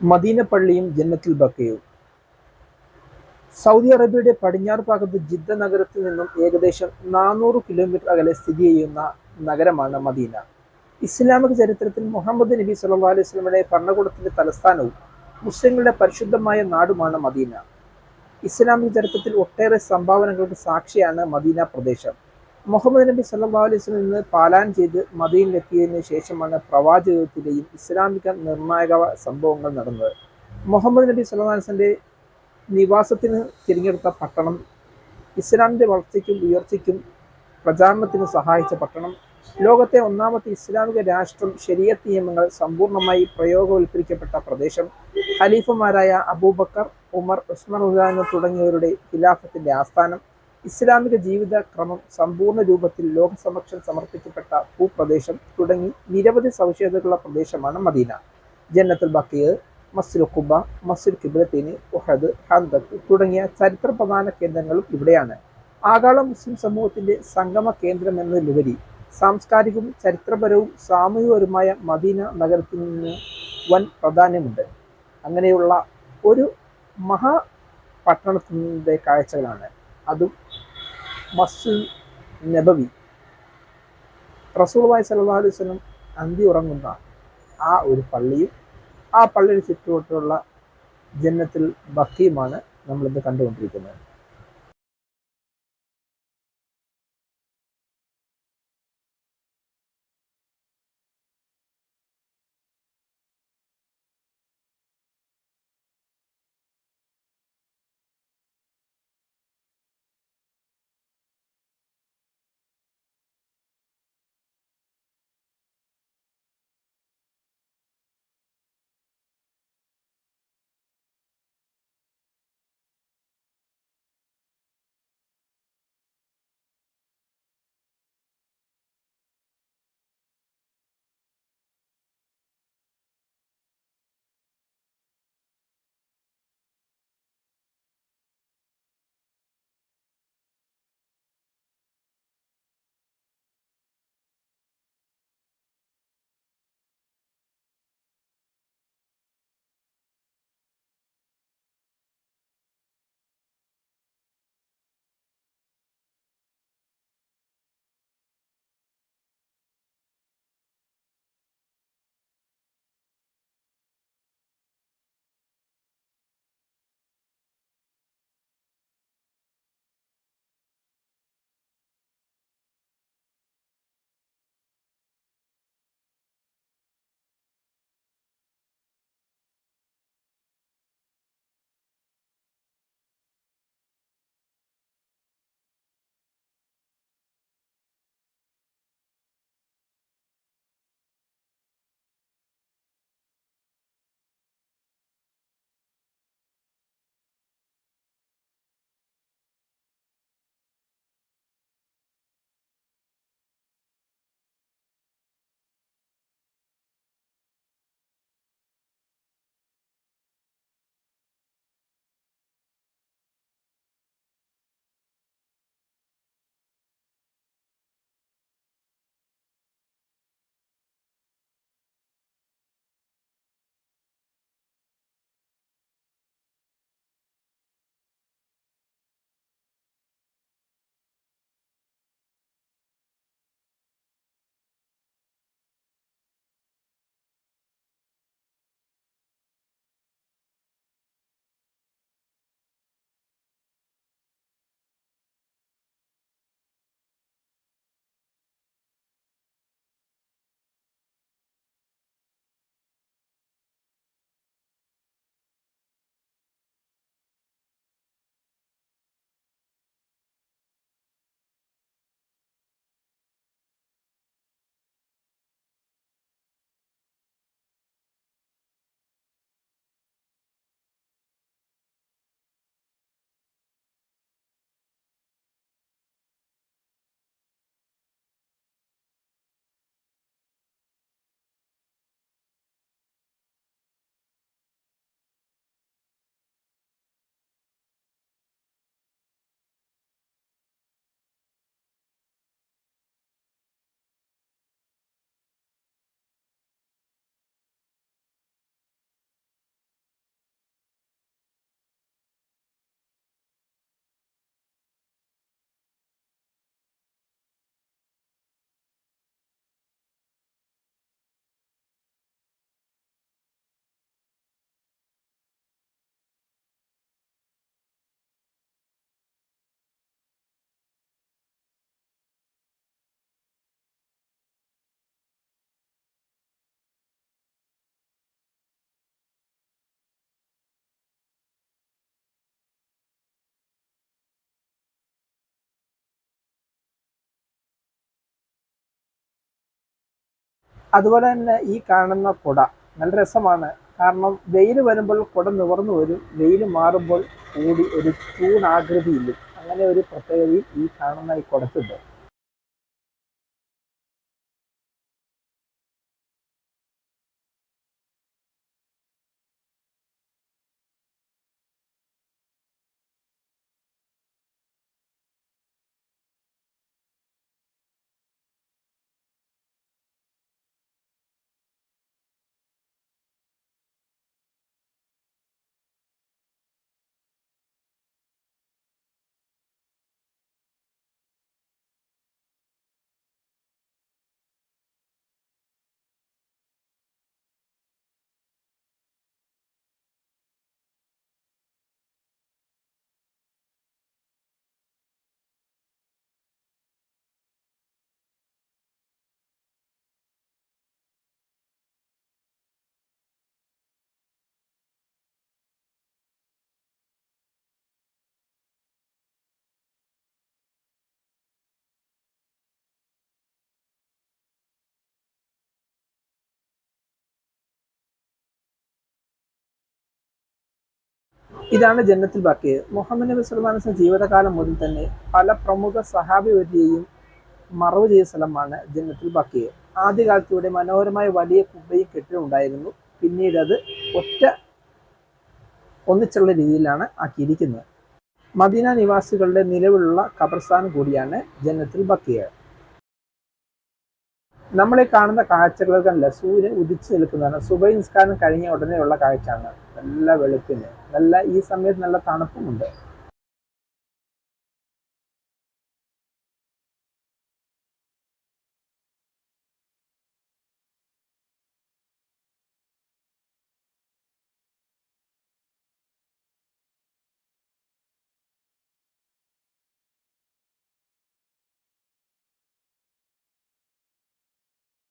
Medina പള്ളിയും ജന്നത്തിൽ ബക്കയും. Saudi അറേബ്യയുടെ പടിഞ്ഞാറ് ഭാഗത്ത് ജിദ്ദ നഗരത്തിൽ നിന്നും ഏകദേശം നാനൂറ് കിലോമീറ്റർ അകലെ സ്ഥിതി ചെയ്യുന്ന നഗരമാണ് മദീന. ഇസ്ലാമിക ചരിത്രത്തിൽ മുഹമ്മദ് നബി സല്ലാ അലൈഹി വസല്ലമയുടെ ഭരണകൂടത്തിന്റെ തലസ്ഥാനവും മുസ്ലിങ്ങളുടെ പരിശുദ്ധമായ നാടുമാണ് മദീന. ഇസ്ലാമിക ചരിത്രത്തിൽ ഒട്ടേറെ സംഭാവനകൾക്ക് സാക്ഷിയാണ് മദീന പ്രദേശം. മുഹമ്മദ് നബി സല്ലാ അലൈഹി നിന്ന് പാലാൻ ചെയ്ത് മദീനിലെത്തിയതിനു ശേഷമാണ് പ്രവാചകത്തിലെയും ഇസ്ലാമിക നിർണായക സംഭവങ്ങൾ നടന്നത്. മുഹമ്മദ് നബി വസല്ലമയുടെ നിവാസത്തിന് തിരഞ്ഞെടുത്ത പട്ടണം ഇസ്ലാമിന്റെ വളർച്ചയ്ക്കും ഉയർച്ചയ്ക്കും പ്രചാരണത്തിന് സഹായിച്ച പട്ടണം ലോകത്തെ ഒന്നാമത്തെ ഇസ്ലാമിക രാഷ്ട്രം ശരീഅത്ത് നിയമങ്ങൾ സമ്പൂർണമായി പ്രയോഗവൽക്കരിക്കപ്പെട്ട പ്രദേശം ഖലീഫമാരായ അബൂബക്കർ ഉമർ ഉസ്മാൻ ഉദാന തുടങ്ങിയവരുടെ ഖിലാഫത്തിന്റെ ആസ്ഥാനം ഇസ്ലാമിക ജീവിത ക്രമം സമ്പൂർണ രൂപത്തിൽ ലോകസമക്ഷം സമർപ്പിക്കപ്പെട്ട ഭൂപ്രദേശം തുടങ്ങി നിരവധി സവിശേഷതകളുള്ള പ്രദേശമാണ് മദീന. ജന്നത്തുൽ ബക്കീർ മസ്ജിദ് കുബ മസ്ജിദ് കിബ്രത്തീന് ഉഹദ് ഹന്തക് തുടങ്ങിയ ചരിത്ര പ്രധാന കേന്ദ്രങ്ങളും ഇവിടെയാണ്. ആഗോള മുസ്ലിം സമൂഹത്തിന്റെ സംഗമ കേന്ദ്രം എന്നതിലുപരി സാംസ്കാരികവും ചരിത്രപരവും സാമൂഹികപരവുമായ മദീന നഗരത്തിന് വൻ പ്രാധാന്യമുണ്ട്. അങ്ങനെയുള്ള ഒരു മഹാ പട്ടണത്തിന്റെ കാഴ്ചകളാണ്. അതും മസ്ജിദ് നബവി. റസൂൽവായ് സല്ലല്ലാഹു അലൈഹി അന്തി ഉറങ്ങുന്ന ആ ഒരു പള്ളിയും ആ പള്ളിയുടെ ചുറ്റുവട്ടുള്ള ജന്നത്തിൽ ബക്കിയുമാണ് നമ്മളിന്ന് കണ്ടുകൊണ്ടിരിക്കുന്നത്. അതുപോലെ തന്നെ ഈ കാണുന്ന കുട നല്ല രസമാണ്. കാരണം വെയിൽ വരുമ്പോൾ കുട നിവർന്നു വരും. വെയിൽ മാറുമ്പോൾ കൂടി ഒരു തൂണാകൃതിയിലും അങ്ങനെ ഒരു പ്രത്യേകതയും ഈ കാണുന്ന ഈ കുടത്തുണ്ട് ഇതാണ് ജന്നത്തിൽ ബാക്കിയത്. മുഹമ്മദ് നബി സുൽമാനസ് ജീവിതകാലം മുതൽ തന്നെ പല പ്രമുഖ സഹാബി വരിയെയും മറവ് ചെയ്ത സ്ഥലമാണ് ജന്നത്തിൽ ബാക്കിയത്. ആദ്യകാലത്ത് ഇവിടെ മനോഹരമായ വലിയ കുബയും കെട്ടിടം ഉണ്ടായിരുന്നു. പിന്നീട് അത് ഒറ്റ ഒന്നിച്ചുള്ള രീതിയിലാണ് ആക്കിയിരിക്കുന്നത്. മദീന നിവാസികളുടെ നിലവിലുള്ള ഖബർസ്ഥാൻ കൂടിയാണ് ജന്നത്തിൽ ബക്കിയ നമ്മളെ കാണുന്ന കാഴ്ചകൾക്കല്ല സൂര്യൻ ഉദിച്ചു നിൽക്കുന്നതാണ്. സുബൈ നിസ്കാരം കഴിഞ്ഞ ഉടനെയുള്ള കാഴ്ചയാണ്. നല്ല വെളുപ്പിന്. നല്ല ഈ സമയത്ത് നല്ല തണുപ്പുമുണ്ട്.